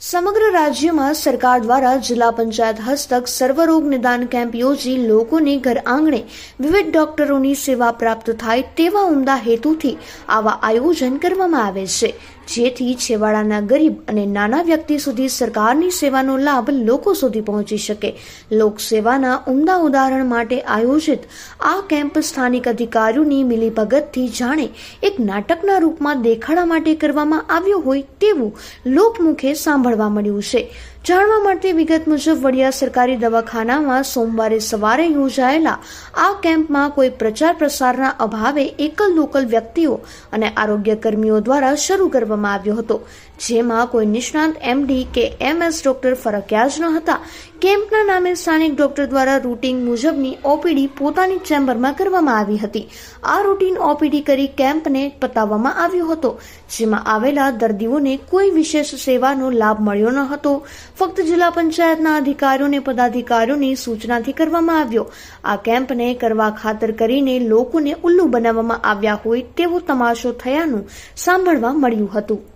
સમગ્ર રાજ્યમાં સરકાર દ્વારા જિલ્લા પંચાયત હસ્તક સર્વરોગ નિદાન કેમ્પ યોજી લોકોને ઘર આંગણે વિવિધ ડોક્ટરોની સેવા પ્રાપ્ત થાય તેવા ઉમદા હેતુથી આવા આયોજન કરવામાં આવે છે. જેથી છેવાડાના ગરીબ અને નાના વ્યક્તિ સુધી સરકારની સેવાનો લાભ લોકો સુધી પહોંચી શકે. લોકસેવાના ઉમદા ઉદાહરણ માટે આયોજિત આ કેમ્પ સ્થાનિક અધિકારીઓની મિલીભગતથી જાણે એક નાટકના રૂપમાં દેખાડા માટે કરવામાં આવ્યો હોય તેવું લોકમુખે સાંભળવા મળ્યું છે. જાણવા માટે વિગત મુજબ, વડિયા સરકારી દવાખાનામાં સોમવારે સવારે યોજાયેલા આ કેમ્પમાં કોઈ પ્રચાર પ્રસારના અભાવે એકલ લોકલ વ્યક્તિઓ અને આરોગ્ય કર્મીઓ દ્વારા શરૂ કરવામાં આવ્યો હતો. જેમાં કોઈ નિષ્ણાંત એમડી કે એમએસ ડોક્ટર જ ન હતા. કેમ્પના નામે સ્થાનિક ડોક્ટર દ્વારા રૂટીન મુજબની ઓપીડી પોતાની ચેમ્બરમાં કરવામાં આવી હતી. આ રૂટીન ઓપીડી કરી કેમ્પને પતાવવામાં આવ્યો હતો, જેમાં આવેલા દર્દીઓને કોઈ વિશેષ સેવાનો લાભ મળ્યો ન હતો. ફક્ત જિલ્લા પંચાયતના અધિકારીઓને, પદાધિકારીઓની સૂચનાથી કરવામાં આવ્યો. આ કેમ્પને કરવા ખાતર કરીને લોકોને ઉલ્લુ બનાવવામાં આવ્યા હોય તેવો તમાશો થયાનું સાંભળવા મળ્યું હતું.